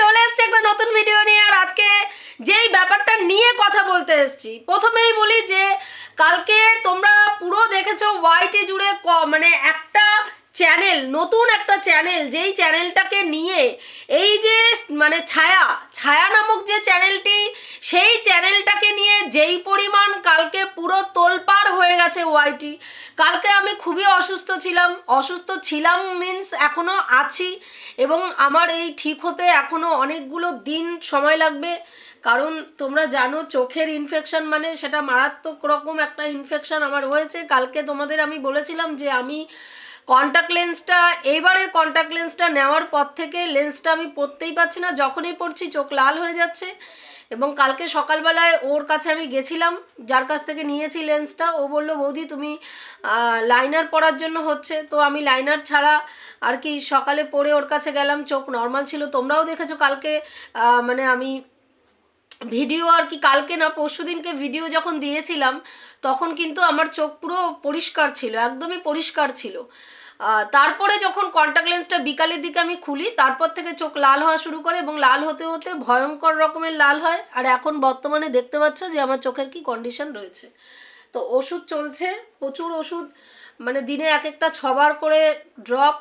চলে এসছে একটা নতুন ভিডিও নিয়ে, আর আজকে যেই ব্যাপারটা নিয়ে কথা বলতে প্রথমেই বলি যে, কালকে তোমরা পুরো দেখেছ ওয়াইটি জুড়ে মানে একটা চ্যানেল নতুন একটা চ্যানেল যেই চ্যানেলটাকে নিয়ে এই যে মানে ছায়া ছায়া নামক যে চ্যানেলটি সেই চ্যানেলটাকে নিয়ে যেই পরিমাণ কালকে পুরো তোলপাড় হয়ে গেছে ওয়াইটি কালকে আমি খুবই অসুস্থ ছিলাম। অসুস্থ ছিলাম মিন্স এখনও আছি এবং আমার এই ঠিক হতে এখনও অনেকগুলো দিন সময় লাগবে। কারণ তোমরা জানো, চোখের ইনফেকশন মানে সেটা মারাত্মক রকম একটা ইনফেকশন আমার হয়েছে। কালকে তোমাদের আমি বলেছিলাম যে আমি কন্ট্যাক্ট লেন্সটা এইবারের কন্ট্যাক্ট লেন্সটা নেওয়ার পর থেকে লেন্সটা আমি পরতেই পারছি না। যখনই পরছি চোখ লাল হয়ে যাচ্ছে এবং কালকে সকালবেলায় ওর কাছে আমি গেছিলাম, যার কাছ থেকে নিয়েছি লেন্সটা ও বলল, বৌদি, তুমি লাইনার পরার জন্য হচ্ছে। তো আমি লাইনার ছাড়া আর কি সকালে পরে ওর কাছে গেলাম, চোখ নর্মাল ছিল। তোমরাও দেখেছ কালকে মানে আমি ভিডিও আর কি কালকে না, পরশু দিনকে ভিডিও যখন দিয়েছিলাম, তখন কিন্তু আমার চোখ পুরো পরিষ্কার ছিল, একদমই পরিষ্কার ছিল। তারপরে যখন কন্ট্যাক্ট লেন্সটা বিকালের দিকে আমি খুলি, তারপর থেকে চোখ লাল হওয়া শুরু করে এবং লাল হতে হতে ভয়ঙ্কর রকমের লাল হয়। আর এখন বর্তমানে দেখতে পাচ্ছ যে আমার চোখের কি কন্ডিশন রয়েছে। তো ওষুধ চলছে, প্রচুর ওষুধ মানে দিনে এক একটা ছবার করে ড্রপ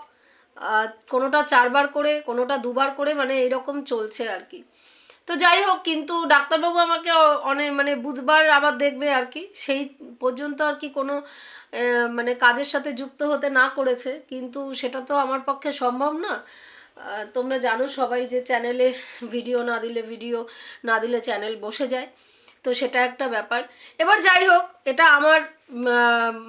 কোনোটা চারবার করে, কোনোটা দুবার করে মানে এরকম চলছে আর কি। তো যাই হোক, কিন্তু ডাক্তারবাবু আমাকে অনেক মানে বুধবার আবার দেখবে আর কি। সেই পর্যন্ত আর কি কোনো মানে কাজের সাথে যুক্ত হতে না করেছে, কিন্তু সেটা তো আমার পক্ষে সম্ভব না। তোমরা জানো সবাই যে চ্যানেলে ভিডিও না দিলে ভিডিও না দিলে চ্যানেল বসে যায়, তো সেটা একটা ব্যাপার। এবার যাই হোক, এটা আমার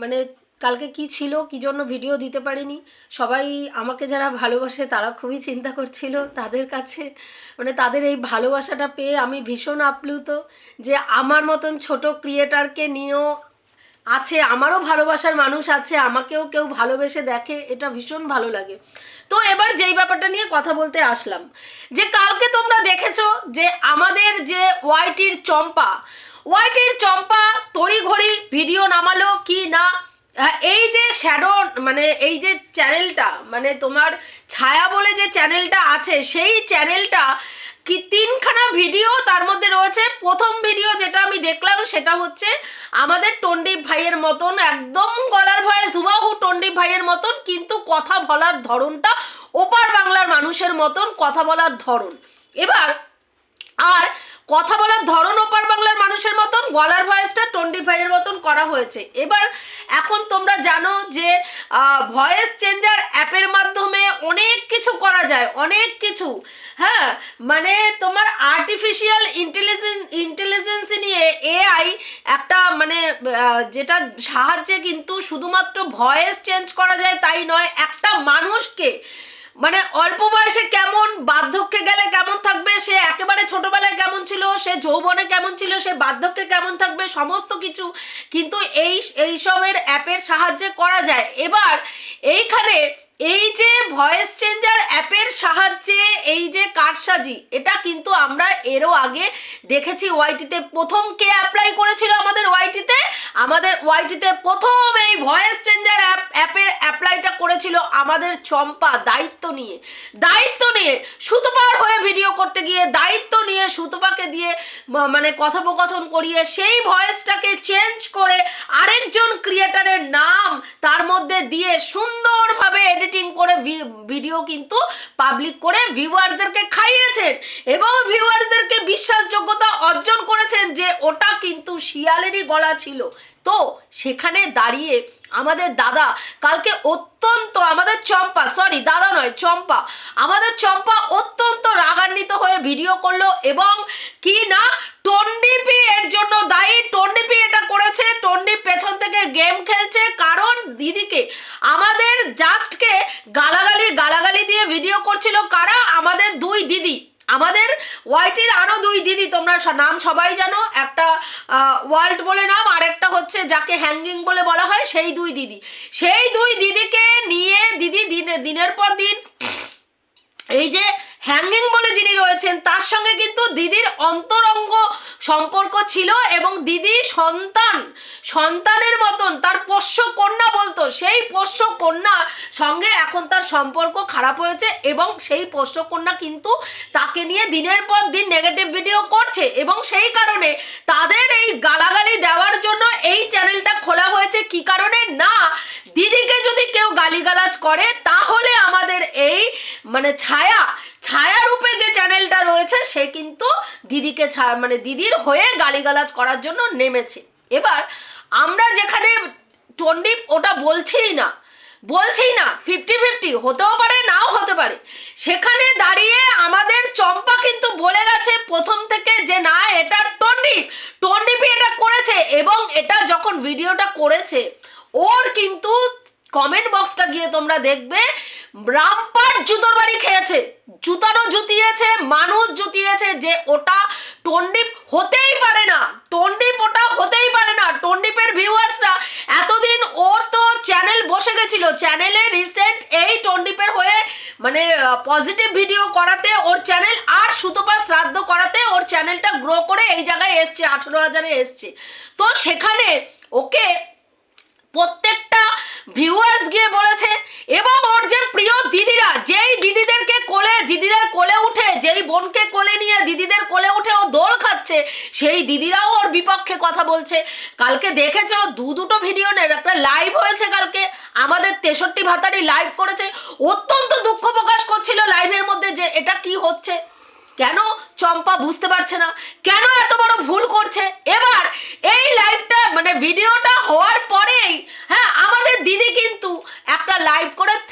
মানে কালকে কি ছিল, কি জন্য ভিডিও দিতে পারিনি, সবাই আমাকে যারা ভালোবাসে তারা খুবই চিন্তা করছিল তাদের কাছে। মানে তাদের এই ভালোবাসাটা পেয়ে আমি ভীষণ আপ্লুত যে আমার মতন ছোট ক্রিয়েটারকে নিয়েও আছে, আমারও ভালোবাসার মানুষ আছে, আমাকেও কেউ ভালোবেসে দেখে, এটা ভীষণ ভালো লাগে। তো এবার যেই ব্যাপারটা নিয়ে কথা বলতে আসলাম, যে কালকে তোমরা দেখেছ যে আমাদের যে ওয়াইটির চম্পা ওয়াইটির চম্পা তড়িঘড়ি ভিডিও নামালো কি না এই যে শ্যাডো মানে এই যে চ্যানেলটা মানে তোমার ছায়া বলে যে চ্যানেলটা আছে, সেই চ্যানেলটা কি তিনখানা ভিডিও তার মধ্যে রয়েছে? প্রথম ভিডিও যেটা আমি দেখলাম সেটা হচ্ছে আমাদের টন্ডিপ ভাইয়ের মতন, একদম গলার ভয়ে হুবাহু টন্ডিপ ভাইয়ের মতন, কিন্তু কথা বলার ধরনটা ওপার বাংলার মানুষের মতন কথা বলার ধরন। এবার, আর কথা বলার ধরন ওপার বাংলার মানুষের মতন গলার ভয়েসটা টন্ডি ভাইয়ের মতন করা হয়েছে। এবার এখন তোমরা জানো যে ভয়েস চেঞ্জার অ্যাপের মাধ্যমে অনেক কিছু করা যায়, অনেক কিছু। হ্যাঁ মানে তোমার আর্টিফিশিয়াল ইন্টেলিজেন্স ইন্টেলিজেন্স নিয়ে এআই একটা মানে যেটা সাহায্যে কিন্তু শুধুমাত্র ভয়েস চেঞ্জ করা যায় তাই নয়, একটা মানুষকে মানে অল্প বয়সে কেমন বার্ধক্যে গেলে কেমন থাকবে? সে একেবারে ছোটবেলায় কেমন ছিল? সে যৌবনে কেমন ছিল? সে বার্ধক্যে কেমন থাকবে? সমস্ত কিছু কিন্তু এই, এইসবের অ্যাপের সাহায্যে করা যায়। এবার এইখানে এই যে ভয়েস চেঞ্জার অ্যাপের সাহায্যে এই যে কারসাজি, এটা কিন্তু আমরা এরও আগে দেখেছি ওয়াইটিতে প্রথম কে অ্যাপ্লাই করেছিল আমাদের ওয়াইটিতে আমাদের ওয়াইটিতে প্রথম এই ভয়েস চেঞ্জার অ্যাপ অ্যাপের অ্যাপ্লাইটা করেছিল আমাদের চম্পা, দায়িত্ব নিয়ে। দায়িত্ব নিয়ে সুতপার হয়ে ভিডিও করতে গিয়ে, দায়িত্ব নিয়ে সুতপাকে দিয়ে মানে কথোপকথন করিয়ে সেই ভয়েসটাকে চেঞ্জ করে আরেকজন ক্রিয়েটারের নাম তার মধ্যে দিয়ে সুন্দরভাবে এডিটিং করে ভি- ভিডিও কিন্তু পাবলিক করে ভিউয়ারদেরকে খাইয়েছেন এবং ভিউয়ারদেরকে বিশ্বাসযোগ্যতা অর্জন করেছেন যে ওটা কিন্তু শিয়ালেরই গলা ছিল। তো সেখানে দাঁড়িয়ে আমাদের দাদা কালকে অত্যন্ত আমাদের চম্পা সরি দাদা নয়, চম্পা, আমাদের চম্পা অত্যন্ত রাগান্বিত হয়ে ভিডিও করল এবং কি না টন্ডিপি এর জন্য দায়ী টন্ডিপি এটা করেছে টন্ডিপ পেছন থেকে গেম খেলছে, কারণ দিদিকে আমাদের জাস্টকে গালাগালি গালাগালি দিয়ে ভিডিও করছিল কারা? আমাদের দুই দিদি। আমাদের ওয়াইটির আরও দুই দিদি, তোমরা নাম সবাই জানো, একটা ওয়ার্ল্ড বলে নাম আর একটা হচ্ছে যাকে হ্যাঙ্গিং বলে বলা হয়, সেই দুই দিদি। সেই দুই দিদিকে নিয়ে দিদি দিনে, দিনের পর দিন, এই যে হ্যাঙ্গিং বলে যিনি রয়েছেন, তার সঙ্গে কিন্তু দিদির অন্তরঙ্গ সম্পর্ক ছিল এবং দিদি সন্তান, সন্তানের মতন, তার পোষ্য কন্যা বলতো। সেই পোষ্য কন্যার সঙ্গে এখন তার সম্পর্ক খারাপ হয়েছে এবং সেই পোষ্য কন্যা কিন্তু তাকে নিয়ে দিনের পর দিন নেগেটিভ ভিডিও করছে এবং সেই কারণে তাদের এই গালাগালি দেওয়ার জন্য এই চ্যানেলটা খোলা হয়েছে। কি কারণে? না, দিদিকে যদি কেউ গালিগালাজ করে, তাহলে আমাদের এই মানে ছায়া ছায়া রূপে যে চ্যানেলটা রয়েছে, সে কিন্তু দিদিকে ছা- মানে দিদির হয়ে গালিগালাজ করার জন্য নেমেছে। এবার আমরা যেখানে টন্ডিপ ওটা বলছেই না বলছেই না ফিফটি ফিফটি হতেও পারে, নাও হতে পারে। সেখানে দাঁড়িয়ে আমাদের চম্পা কিন্তু বলে গেছে প্রথম থেকে যে, না, এটা টন্ডিপ টন্ডিপই এটা করেছে। এবং এটা যখন ভিডিওটা করেছে, ওর কিন্তু কমেন্ট বক্সটা গিয়ে তোমরা দেখবে। রামপাট জুতোর বাড়ি খেয়েছে, জুতারও জুতিয়েছে, মানুষ জুতিয়েছে যে ওটা টন্ডিপ হতেই পারে না, টন্ডিপ ওটা হতেই পারে না। টন্ডিপের ভিউয়ার্সরা, এতদিন ওর তো চ্যানেল বসে গেছিল চ্যানেলে রিসেন্ট এই টন্ডিপের হয়ে মানে পজিটিভ ভিডিও করাতে ওর চ্যানেল আর সুতপা শ্রাদ্ধ করাতে ওর চ্যানেলটা গ্রো করে এই জায়গায় এসছে, আঠেরো হাজারে এসছে। তো সেখানে ওকে প্রত্যেকটা ভিউয়ার্স গিয়ে বলেছে, এবং ওর যে প্রিয় দিদিরা, যেই দিদিদেরকে কোলে, দিদিদের কোলে উঠে, যেই বোনকে কোলে নিয়ে দিদিদের কোলে উঠে ও দোল খাচ্ছে, সেই দিদিরাও ওর বিপক্ষে কথা বলছে। কালকে দেখেছ, দু দুটো ভিডিও নেই একটা লাইভ হয়েছে কালকে। আমাদের তেষট্টি ভাতারি লাইভ করেছে। অত্যন্ত দুঃখ প্রকাশ করছিল লাইভের মধ্যে যে এটা কি হচ্ছে? কেন চম্পা বুঝতে পারছে না? কেন এত বড় ভুল করছে? এবার এই লাইভটা মানে ভিডিওটা হওয়ার পরেই হ্যাঁ আমাদের দিদি কিন্তু একটা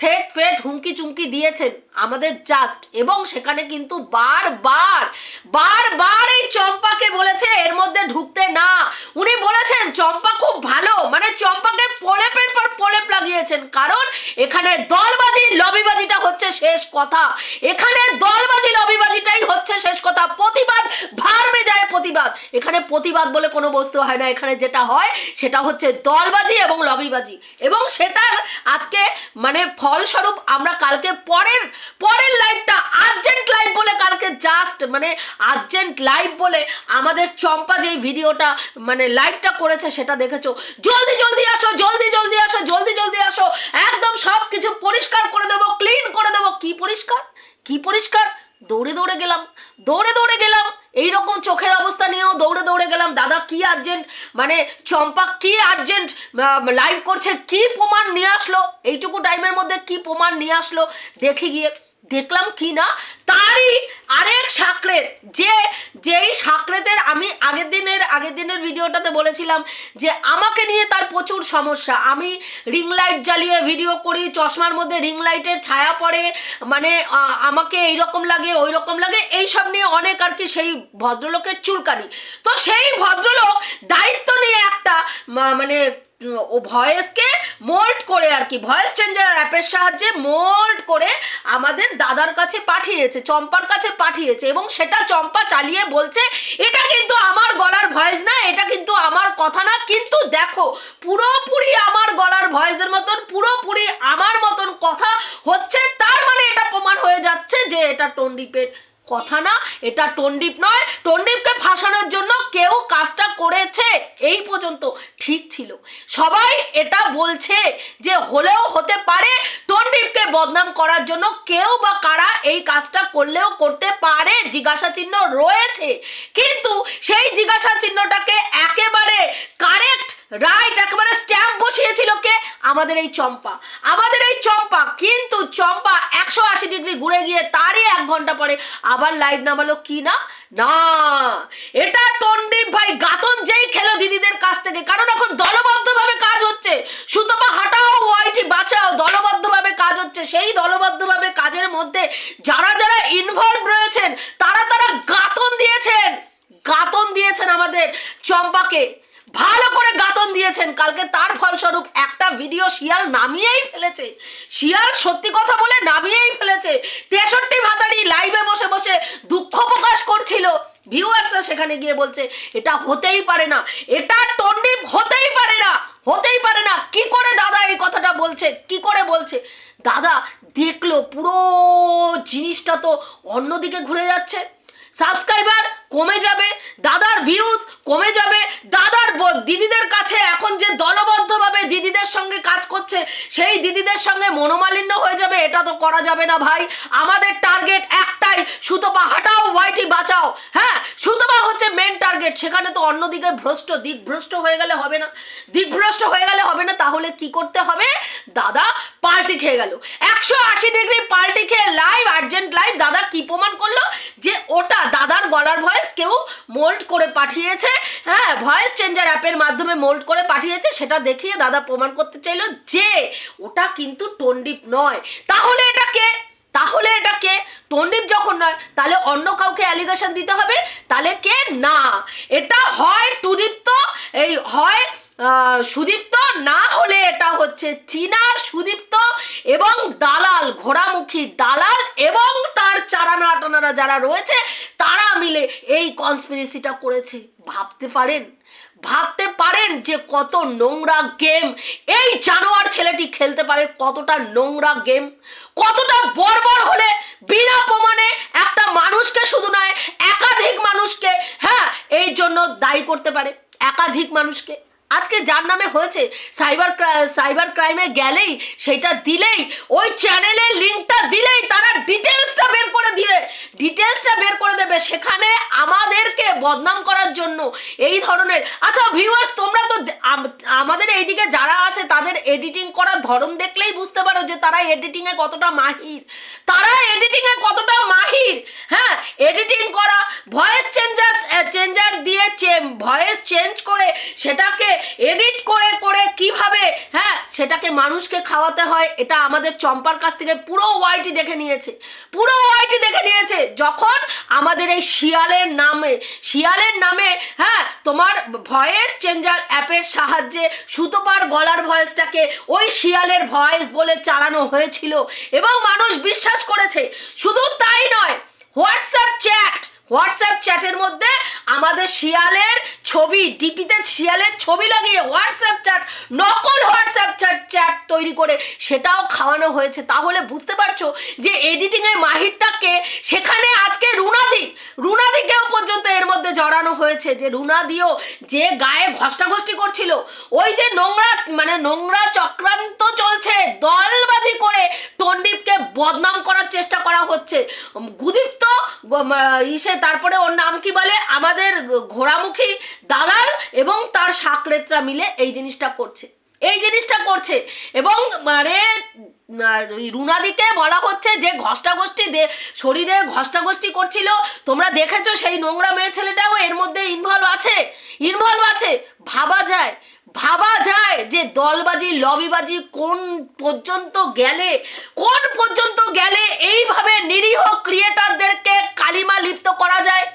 লাইভ করে থ্রেট ফ্রেট হুমকি চুমকি দিয়েছেন। আমাদের জাস্ট এবং সেখানে কিন্তু বারবার বারবার এই চম্পাকে বলেছে, এর মধ্যে ঢুকতে না। উনি বলেছেন, চম্পা খুব ভালো। মানে চম্পাকে পোলেপের পর পোলেপ লাগিয়েছেন। কারণ এখানে দলবাজি, লবিবাজিটা হচ্ছে শেষ কথা। এখানে দলবাজি, লবিবাজিটাই হচ্ছে শেষ কথা। প্রতিবাদ, ভারমে যায় প্রতিবাদ। এখানে প্রতিবাদ বলে কোনো বস্তু হয় না। এখানে যেটা হয়, সেটা হচ্ছে দলবাজি এবং লবিবাজি। এবং সেটার আজকে মানে ফলস্বরূপ আমরা কালকে পরের পরের লাইভটা আর্জেন্ট লাইভ বলে কালকে জাস্ট মানে আর্জেন্ট লাইভ বলে আমাদের চম্পা যেই ভিডিওটা মানে লাইভটা করেছে সেটা দেখেছ। জলদি জলদি আসো, জলদি জলদি আসো, জলদি জলদি আসো। একদম সব কিছু পরিষ্কার করে দেবো ক্লিন করে দেবো। কি পরিষ্কার? কি পরিষ্কার? দৌড়ে দৌড়ে গেলাম। দৌড়ে দৌড়ে গেলাম। এই রকম চোখের অবস্থা নিয়েও দৌড়ে দৌড়ে গেলাম। দাদা, কি আর্জেন্ট মানে চম্পা, কি আর্জেন্ট লাইভ করছে, কি প্রমাণ নিয়ে আসলো? এইটুকু টাইমের মধ্যে কি প্রমাণ নিয়ে আসলো? দেখে গিয়ে দেখলাম কি না তারই আরেক সাকরেত যে, যেই সাকরেতের আমি আগের দিনের আগের দিনের ভিডিওটাতে বলেছিলাম যে, আমাকে নিয়ে তার প্রচুর সমস্যা। আমি রিং লাইট জ্বালিয়ে ভিডিও করি, চশমার মধ্যে রিং লাইটের ছায়া পড়ে মানে আমাকে এই রকম লাগে ওই রকম লাগে এই সব নিয়ে অনেক আর কি সেই ভদ্রলোকের চুলকানি। তো সেই ভদ্রলোক দায়িত্ব নিয়ে একটা মানে ও ভয়েসকে মোল্ড করে আর কি, ভয়েস চেঞ্জার অ্যাপের সাহায্যে মোল্ড করে আমাদের দাদার কাছে পাঠিয়েছে, চম্পার কাছে পাঠিয়েছে এবং সেটা চম্পা চালিয়ে বলছে, এটা কিন্তু আমার গলার ভয়েস না, এটা কিন্তু আমার কথা না, কিন্তু দেখো, পুরোপুরি আমার গলার ভয়েসের মতন, পুরোপুরি আমার মতন কথা হচ্ছে, তার মানে এটা প্রমাণ হয়ে যাচ্ছে যে এটা টন্ডিপের কথা না, এটা টন্ডিপ নয়। টন্ডিপকে ফাঁসানোর জন্য কেউ কাজটা করেছে। এই পর্যন্ত ঠিক ছিল। সবাই এটা বলছে যে হলেও হতে পারে টন্ডিপকে বদনাম করার জন্য কেউ বা কারা এই কাজটা করলেও করতে পারে, জিজ্ঞাসা চিহ্ন রয়েছে। কিন্তু সেই জিজ্ঞাসা চিহ্নটাকে একেবারে কারেক্ট রাইট একেবারে স্ট্যাম্প বসিয়েছিল কে? আমাদের এই চম্পা। আমাদের এই চম্পা, কিন্তু চম্পা একশো আশি ডিগ্রি ঘুরে গিয়ে তারই এক ঘণ্টা পরে আবার লাইভ নামালো কি না? না। এটা টন্ডিপ ভাই গাতন যেই খেলো দিদিদের কাছ থেকে। কারণ এখন দলবদ্ধভাবে কাজ হচ্ছে। সুতপা, হাঁটাও ওয়াইটি বাঁচাও। দলবদ্ধভাবে কাজ হচ্ছে। সেই দলবদ্ধভাবে কাজের মধ্যে যারা যারা ইনভলভ রয়েছেন, তারা তারা গাতন দিয়েছেন। গাতন দিয়েছেন আমাদের চম্পাকে। ভালো করে গাতন দিয়েছেন। কালকে তার ফলস্বরূপ একটা ভিডিও শিয়াল নামিয়েই ফেলেছে। শিয়াল সত্যি কথা বলে নামিয়েই ফেলেছে। তেষট্টি ভাতারি লাইভে বসে বসে দুঃখ প্রকাশ করছিল। ভিউয়ার্সরা সেখানে গিয়ে বলছে, এটা হতেই পারে না। এটা টন্ডিপ হতেই পারে না। হতেই পারে না। কি করে দাদা এই কথাটা বলছে? কি করে বলছে? দাদা, দেখল পুরো জিনিসটা তো অন্যদিকে ঘুরে যাচ্ছে। সাবস্ক্রাইবার কমে যাবে, দাদার ভিউজ কমে যাবে, দাদার দিদিদের কাছে এখন যে দলবদ্ধভাবে দিদিদের সঙ্গে কাজ করছে, সেই দিদিদের সঙ্গে মনোমালিন্য হয়ে যাবে, এটা তো করা যাবে না ভাই। আমাদের টার্গেট একটাই, সুতপা হাটাও ওয়াইটি বাঁচাও। হ্যাঁ সুতপা হচ্ছে মেন টার্গেট সেখানে তো অন্যদিকে ভ্রষ্ট, দিকভ্রষ্ট হয়ে গেলে হবে না। দিকভ্রষ্ট হয়ে গেলে হবে না, তাহলে কি করতে হবে? দাদা পাল্টি খেয়ে গেল। একশো আশি ডিগ্রি পাল্টি খেয়ে লাইভ আর্জেন্ট লাইভ দাদা কি প্রমাণ করল? যে ওটা দাদার গলার ভয়েস কেউ মোল্ড করে পাঠিয়েছে হ্যাঁ ভয়েস চেঞ্জার অ্যাপের মাধ্যমে মোল্ড করে পাঠিয়েছে, সেটা দেখিয়ে দাদা প্রমাণ করতে চাইলো যে ওটা কিন্তু টন্ডিপ নয়। তাহলে এটা কে? তাহলে এটা কে? টন্ডিপ যখন নয়, তাহলে অন্য কাউকে অ্যালিগেশন দিতে হবে, তাহলে কে? না। এটা হয় টুদীপ্ত, এই হয় সুদীপ্ত, না হলে এটা হচ্ছে চীনা সুদীপ্ত এবং দালাল, ঘোড়ামুখী দালাল আটানারা যারা রয়েছে, তারা মিলে এই কনস্পিরেসিটা করেছে। ভাবতে পারেন? ভাবতে পারেন যে কত নোংরা গেম এই জানোয়ার ছেলেটি খেলতে পারে কতটা নোংরা গেম কতটা বর্বর হলে বিনা প্রমাণে একটা মানুষকে শুধু নয়, একাধিক মানুষকে হ্যাঁ এই জন্য দায়ী করতে পারে। একাধিক মানুষকে। আজকে যার নামে হয়েছে সাইবার সাইবার ক্রাইমে গেলেই, সেটা দিলেই, ওই চ্যানেলের লিঙ্কটা দিলেই তারা ডিটেলসটা বের করে দিবে। ডিটেলসটা বের করে দেবে। সেখানে আমাদেরকে বদনাম করার জন্য এই ধরনের। আচ্ছা ভিউয়ার্স তোমরা তো আমাদের এইদিকে যারা আছে, তাদের এডিটিং করার ধরন দেখলেই বুঝতে পারো যে তারা এডিটিংয়ে কতটা মাহির। তারা এডিটিংয়ে কতটা মাহির? হ্যাঁ এডিটিং করা ভয়েস চেঞ্জার চেঞ্জার দিয়ে ভয়েস চেঞ্জ করে সেটাকে এডিট করে করে কীভাবে হ্যাঁ সেটাকে মানুষকে খাওয়াতে হয়, এটা আমাদের চম্পার কাছ থেকে পুরো ওয়াইটি দেখে নিয়েছে। পুরো ওয়াইটি দেখে নিয়েছে। যখন আমাদের এই শিয়ালের নামে শিয়ালের নামে হ্যাঁ তোমার ভয়েস চেঞ্জার অ্যাপের সাহায্যে সুতোপার গলার ভয়েসটাকে ওই শিয়ালের ভয়েস বলে চালানো হয়েছিল এবং মানুষ বিশ্বাস করেছে। শুধু তাই নয় হোয়াটসঅ্যাপ চ্যাট হোয়াটসঅ্যাপ চ্যাটের মধ্যে আমাদের শিয়ালের ছবি ডিপিতে শিয়ালের ছবি লাগিয়ে হোয়াটসঅ্যাপ চ্যাট নকল হোয়াটসঅ্যাপ চ্যাট চ্যাট তৈরি করে সেটাও খাওয়ানো হয়েছে। তাহলে বুঝতে পারছ যে এডিটিংয়ের মাহিরটাকে সেখানে আজকে রুনাদি, রুনাদিকেও পর্যন্ত এর মধ্যে জড়ানো হয়েছে যে রুনাদিও যে গায়ে ঘষ্টাঘষ্টি করছিল, ওই যে নোংরা মানে নোংরা চক্রান্ত চলছে, দলবাজি করে টন্ডিপকে বদনাম করার চেষ্টা করা হচ্ছে। গুদীপ্ত ইসে, তারপরে ওর নাম কি বলে? আমাদের ঘোড়ামুখী দালাল এবং তার সাকরেতরা মিলে এই জিনিসটা করছে। এই জিনিসটা করছে এবং মানে রুনাদিকে বলা হচ্ছে যে ঘষ্টাঘষ্টি দে, শরীরে ঘষ্টাঘষ্টি করছিল। তোমরা দেখেছ সেই নোংরা মেয়ে ছেলেটাও এর মধ্যে ইনভলভ আছে? ইনভলভ আছে? ভাবা যায়। ভাবা যায় যে দলবাজি, লবিবাজি কোন পর্যন্ত গেলে, কোন পর্যন্ত গেলে এইভাবে নিরীহ ক্রিয়েটারদেরকে কালিমা লিপ্ত করা যায়?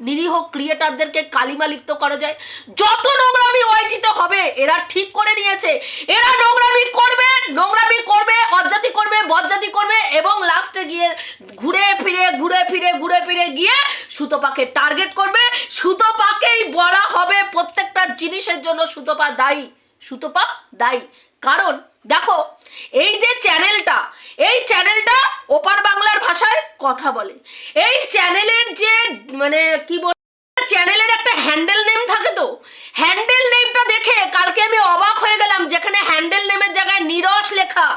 নিরীহ ক্রিয়েটারদেরকে কালিমা লিপ্ত করা যায়। যত নোংরামি ওয়াইটিতে হবে, এরা ঠিক করে নিয়েছে। এরা নোংরামি করবে নোংরামি করবে, অজ্জাতি করবে, বজ্জাতি করবে এবং লাস্টে গিয়ে ঘুরে ফিরে ঘুরে ফিরে ঘুরে ফিরে গিয়ে সুতোপাকে টার্গেট করবে। সুতোপাকেই বলা হবে প্রত্যেকটা জিনিসের জন্য সুতোপা দায়ী। সুতোপা দায়ী। কারণ দেখো, এই যে চ্যানেলটা, এই চ্যানেলটা ওপার বাংলার ভাষায় কথা বলে। এই চ্যানেলের যে মানে কি বল, চ্যানেলের একটা হ্যান্ডেল নেম থাকে তো? হ্যান্ডেল নেমটা দেখে কালকে আমি অবাক হয়ে গেলাম, যেখানে হ্যান্ডেল নেমের জায়গায় নিরস লেখা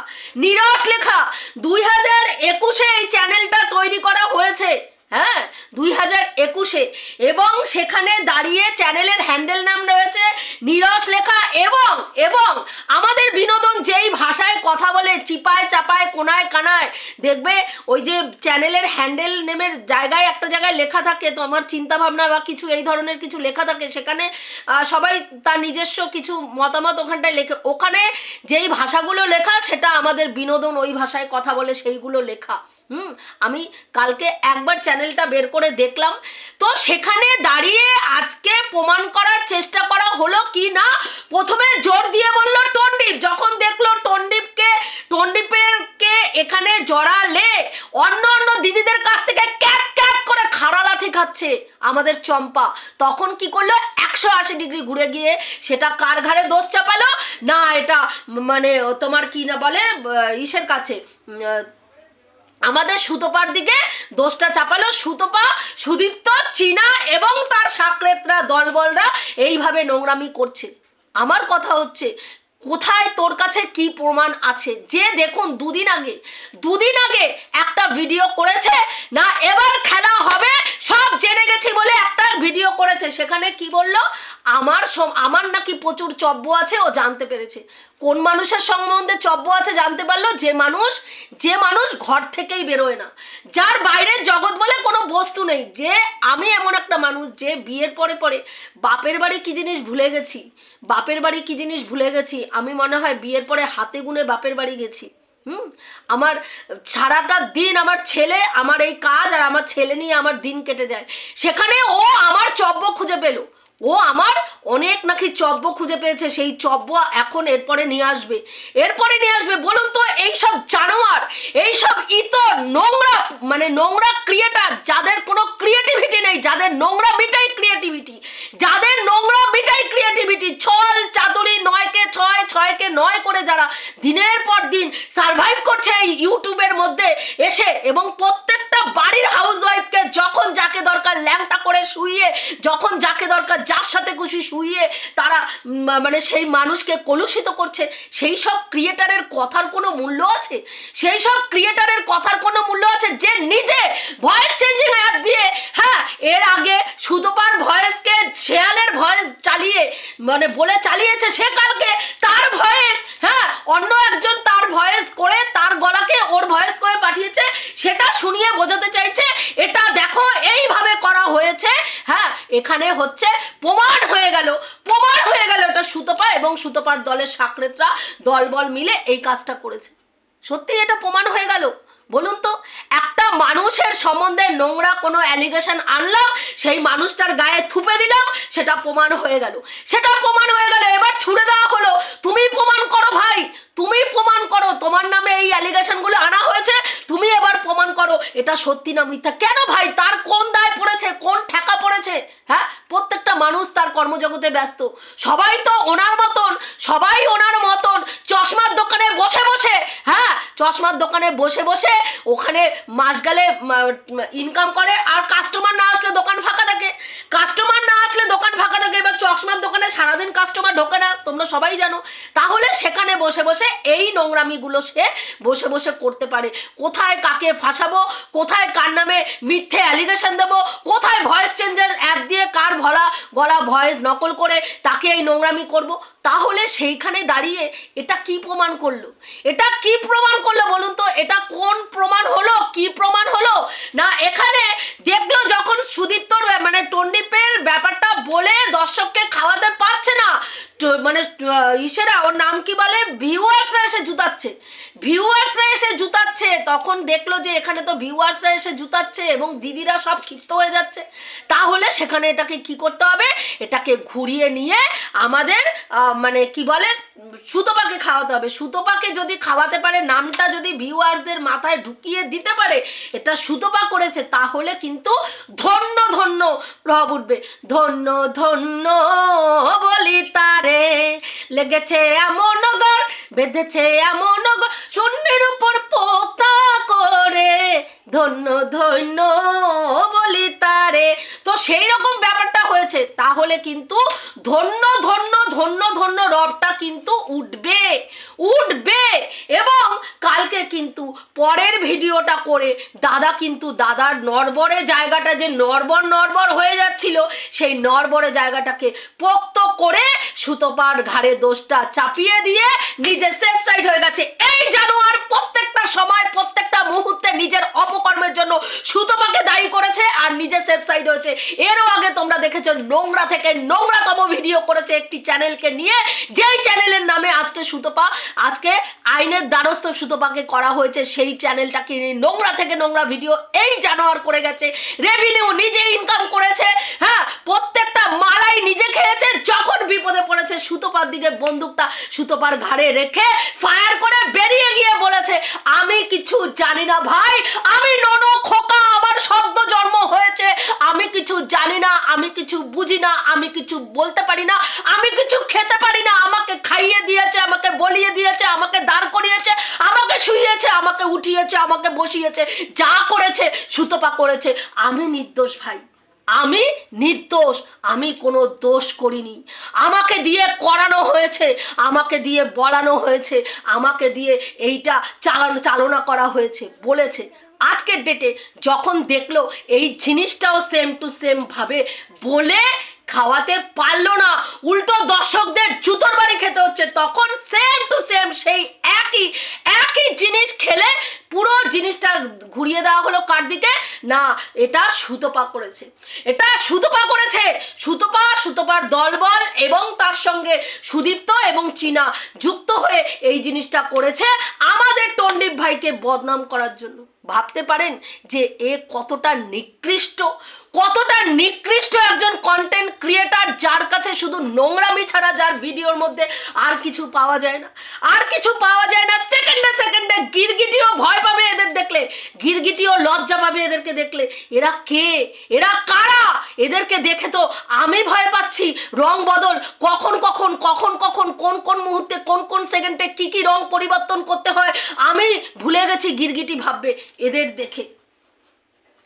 নিরস লেখা। দুই হাজার একুশে এই চ্যানেলটা তৈরি করা হয়েছে। হ্যাঁ দুই হাজার একুশে। এবং সেখানে দাঁড়িয়ে চ্যানেলের হ্যান্ডেল নাম রয়েছে নিরস লেখা এবং এবং আমাদের বিনোদন যেই ভাষায় কথা বলে, চিপায় চাপায়, কোনায় কানায়, দেখবে ওই যে চ্যানেলের হ্যান্ডেল নেমের জায়গায় একটা জায়গায় লেখা থাকে, তো আমার চিন্তা ভাবনা বা কিছু এই ধরনের কিছু লেখা থাকে, সেখানে সবাই তার নিজস্ব কিছু মতামত ওখানটায় লেখে। ওখানে যেই ভাষাগুলো লেখা, সেটা আমাদের বিনোদন ওই ভাষায় কথা বলে সেইগুলো লেখা। হুম, আমি কালকে একবার চ্যানেলটা বের করে দেখলাম। তো সেখানে দাঁড়িয়ে আজকে প্রমাণ করার চেষ্টা করা হলো কি না? প্রথমে জোর দিয়ে বলল টন্ডিপ যখন দেখল টন্ডিপকে টন্ডিপের কে এখানে জড়ালে, অন্য অন্য দিদিদের কাছ থেকে ক্যাট ক্যাট করে খাড়া লাথি খাচ্ছে আমাদের চম্পা। তখন কি করল? একশো আশি ডিগ্রি ঘুরে গিয়ে সেটা কার ঘাড়ে দোষ চাপালো? না, এটা মানে তোমার কি না বলে ইসের কাছে আমাদের সুতোপার দিকে দোষটা চাপালো। সুতোপা, সুদীপ্ত, চীনা এবং তার সাকরেতরা দলবলরা এইভাবে নোংরামি করছে। আমার কথা হচ্ছে, কোথায় তোর কাছে কি প্রমাণ আছে? যে দেখুন দুদিন আগে দুদিন আগে একটা ভিডিও করেছে, না এবার খেলা হবে, সব জেনে গেছি বলে একটা ভিডিও করেছে। সেখানে কি বলল? আমার আমার নাকি প্রচুর চব্য আছে, ও জানতে পেরেছে। কোন মানুষের সম্বন্ধে চব্য আছে জানতে পারল? যে মানুষ যে মানুষ ঘর থেকেই বেরোয় না। যার বাইরের জগৎ বলে কোনো বস্তু নেই। যে আমি এমন একটা মানুষ, যে বিয়ের পরে পরে বাপের বাড়ি কি জিনিস ভুলে গেছি? বাপের বাড়ি কি জিনিস ভুলে গেছি? আমি মনে হয় বিয়ের পরে হাতে গুনে বাপের বাড়ি গেছি। হুম? আমার সারাটা দিন আমার ছেলে, আমার এই কাজ আর আমার ছেলে নিয়ে আমার দিন কেটে যায়। সেখানে ও আমার চব্য খুঁজে পেল। ও আমার অনেক নাকি চব্য খুঁজে পেয়েছে, সেই চব্য এখন এরপরে নিয়ে আসবে। এরপরে নিয়ে আসবে বলুন তো, এইসব জানোয়ার, এইসব ইতর, নোংরা মানে নোংরা ক্রিয়েটার, যাদের কোনো ক্রিয়েটিভিটি নেই, যাদের নোংরা মিটাই ক্রিয়েটিভিটি যাদের নোংরা মিটাই ক্রিয়েটিভিটি ছল, চাতুরি, নয়কে ছয়, ছয়কে নয় করে যারা দিনের পর দিন সার্ভাইভ করছে এই ইউটিউবের মধ্যে এসে এবং প্রত্যেকটা বাড়ির হাউস ওয়াইফকে যখন যাকে দরকার ল্যাংটা করে শুইয়ে, যখন যাকে দরকার যার সাথে খুশি শুইয়ে তারা মানে সেই মানুষকে কলুষিত করছে, সেই সব ক্রিয়েটারের কথার কোনো মূল্য আছে? সেই সব ক্রিয়েটারের কথার কোনো মূল্য আছে যে নিজে ভয়েস চেঞ্জিং অ্যাপ দিয়ে হ্যাঁ এর আগে সুতোপার ভয়েসকে শেয়ালের ভয়েস চালিয়ে মানে বলে চালিয়েছে সে কালকে তার ভয়েস হ্যাঁ অন্য একজন তার ভয়েস করে তার গলাকে ওর ভয়েস করে পাঠিয়েছে, সেটা শুনিয়ে বোঝাতে চাইছে, এটা দেখো, এইভাবে করা হয়েছে হ্যাঁ এখানে হচ্ছে প্রমাণ হয়ে গেল, প্রমাণ হয়ে গেল এটা সুতপা এবং সুতপার দলের সাকরেতরা দলবল মিলে এই কাজটা করেছে। সত্যি এটা প্রমাণ হয়ে গেল? বলুন তো, একটা মানুষের সম্বন্ধে নোংরা কোনো অ্যালিগেশন আনলাম, সেই মানুষটার গায়ে থুপে দিলাম, সেটা প্রমাণ হয়ে গেল। সেটা প্রমাণ হয়ে গেল, এবার ছুড়ে দেওয়া হলো। তুমি প্রমাণ করো ভাই, তুমি প্রমাণ করো, তোমার নামে এই অ্যালিগেশনগুলো আনা হয়েছে, তুমি এবার প্রমাণ করো, এটা সত্যি না মিথ্যা? কেন ভাই? তার কোন দায় পড়েছে? কোন ঠেকা পড়েছে? হ্যাঁ? প্রত্যেকটা মানুষ তার কর্মজগতে ব্যস্ত। সবাই তো ওনার মতন, সবাই ওনার মতন, চশমার দোকানে বসে বসে হ্যাঁ? চশমার দোকানে বসে বসে ওখানে মাস গেলে ইনকাম করে আর কাস্টমার না আসলে দোকান ফাঁকা থাকে। কাস্টমার না আসলে দোকান ফাঁকা থাকে, এবার চশমার দোকানে সারাদিন কাস্টমার ঢোকে না, তোমরা সবাই জানো। তাহলে সেখানে বসে বসে এই নোংরামিগুলো সে বসে বসে করতে পারে। কোথায় কাকে ফাঁসাবো, কোথায় কার নামে মিথ্যে অ্যালিগেশন দেবো, কোথায় ভয়েস চেঞ্জের অ্যাপ দিয়ে কার ভলা গলা ভয়েস নকল করে তাকে এই নোংরামি করব? তাহলে সেইখানে দাঁড়িয়ে এটা কি প্রমাণ করল? এটা কি প্রমাণ করল বলুন তো? এটা কোন প্রমাণ হলো? কি প্রমাণ হলো? না, এখানে দেখল যখন সুদীপ্তর মানে টন্ডিপের ব্যাপারটা বলে দর্শককে খাওয়াতে পারছে না। মানে ইসেরা, ওর নাম কি বলে? ভিউয়ার্সরা এসে জুতাচ্ছে। ভিউয়ার্সরা এসে জুতাচ্ছে। তখন দেখল যে এখানে তো ভিউয়ার্সরা এসে জুতাচ্ছে এবং দিদিরা সব ক্ষিপ্ত হয়ে যাচ্ছে। তাহলে সেখানে এটাকে কি করতে হবে? এটাকে ঘুরিয়ে নিয়ে আমাদের মানে কি বলে? সুতোপাকে খাওয়াতে হবে। সুতোপাকে যদি খাওয়াতে পারে, নামটা যদি ভিউয়ার্সদের মাথায় ঢুকিয়ে দিতে পারে, এটা সুতোপা করেছে, তাহলে কিন্তু ধন্য ধন্য প্রভাব উঠবে। ধন্য ধন্য বলি তারে, লেগেছে এমন বেঁধেছে এমন শূন্যের উপর পোতা করে। ধন্য ধন্য বলি তারে। তো সেই রকম ব্যাপারটা হয়েছে। তাহলে কিন্তু ধন্য ধন্য ধন্য ধন্য রবটা কিন্তু উঠবে উঠবে। এবং কালকে কিন্তু পরের ভিডিওটা করে দাদা কিন্তু দাদার নরবরে জায়গাটা যে নরবর নরবর হয়ে যাচ্ছিল, সেই নরবরে জায়গাটাকে পোক্ত করে সুতোপার ঘাড়ে দোষটা চাপিয়ে দিয়ে নিজে সেফ সাইড হয়ে গেছে। এই জানোয়ার প্রত্যেকটা সময়, প্রত্যেকটা মুহূর্তে নিজের অপকর্মের জন্য সুতপাকে দায়ী করেছে আর নিজে সেফ সাইড হয়েছে এরও আগে তোমরা দেখেছ নোংরা থেকে নোংরাতম ভিডিও করেছে একটি চ্যানেলকে নিয়ে। যেই চ্যানেলের নামে আজকে সুতপা, আজকে আইনের দ্বারস্থ সুতপাকে করা হয়েছে, সেই চ্যানেলটাকে নোংরা থেকে নোংরা ভিডিও এই জানোয়ার করে গেছে। রেভিনিউ নিজে ইনকাম করেছে হ্যাঁ সুতপার দিকে বন্দুকটা সুতপার ঘাড়ে রেখে ফায়ার করে বেরিয়ে গিয়ে বলেছে, আমি কিছু জানি না ভাই, আমি ননো খোকা, আমার সদ্য জন্ম হয়েছে। আমি কিছু জানি না, আমি কিছু বুঝি না, আমি কিছু বলতে পারি না, আমি কিছু খেতে পারি না। আমাকে খাইয়ে দিয়েছে, আমাকে বলিয়ে দিয়েছে, আমাকে দাঁড় করিয়েছে, আমাকে শুইয়েছে, আমাকে উঠিয়েছে, আমাকে বসিয়েছে, যা করেছে, সুতপা করেছে। আমি নির্দোষ ভাই। আমি নির্দোষ, আমি কোনো দোষ করিনি। আমাকে দিয়ে করানো হয়েছে, আমাকে দিয়ে বলানো হয়েছে, আমাকে দিয়ে এইটা চালানো, চালনা করা হয়েছে, বলেছে। আজকের ডেটে যখন দেখল, এই জিনিসটাও সেম টু সেম ভাবে বলে খাওয়াতে পারল না। উল্টো দর্শকদের জুতোর বাড়ি খেতে হচ্ছে। তখন সেম টু সেম সেই একই একই জিনিস খেলে পুরো জিনিসটা ঘুরিয়ে দেওয়া হলো কার দিকে? না, এটা সুতপা করেছে। এটা সুতপা করেছে। সুতপা, সুতপার দলবল এবং তার সঙ্গে সুদীপ্ত এবং চীনা যুক্ত হয়ে এই জিনিসটা করেছে আমাদের টন্ডিপ ভাইকে বদনাম করার জন্য। ভাবতে পারেন যে এ কতটা নিকৃষ্ট। কতটা নিকৃষ্ট একজন কন্টেন্ট ক্রিয়েটার যার কাছে শুধু নোংরামি ছাড়া যার ভিডিওর মধ্যে আর কিছু পাওয়া যায় না? আর কিছু পাওয়া যায় না, সেকেন্ডে সেকেন্ডে গিরগিটিও ভয় পাবে এদের দেখলে, গিরগিটিও লজ্জা পাবে এদেরকে দেখলে। এরা কে? এরা কারা? এদেরকে দেখে তো আমি ভয় পাচ্ছি। রং বদল, কখন কখন কখন কখন, কোন কোন মুহূর্তে, কোন কোন সেকেন্ডে কি কি রং পরিবর্তন করতে হয়, আমি ভুলে গেছি, গিরগিটি ভাববে। এদের দেখে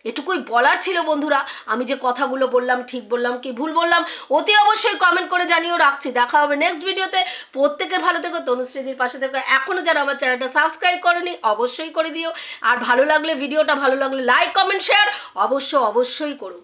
এটুকুই বলার ছিল বন্ধুরা। আমি যে কথাগুলো বললাম, ঠিক বললাম কি ভুল বললাম, অতি অবশ্যই কমেন্ট করে জানিয়েও রাখছি। দেখা হবে নেক্সট ভিডিওতে প্রত্যেকে ভালো থেকো, তনুশ্রীদির পাশে থেকো। এখনও যারা আমার চ্যানেলটা সাবস্ক্রাইব করেনি, অবশ্যই করে দিও। আর ভালো লাগলে ভিডিওটা ভালো লাগলে লাইক কমেন্ট শেয়ার অবশ্য অবশ্যই করো।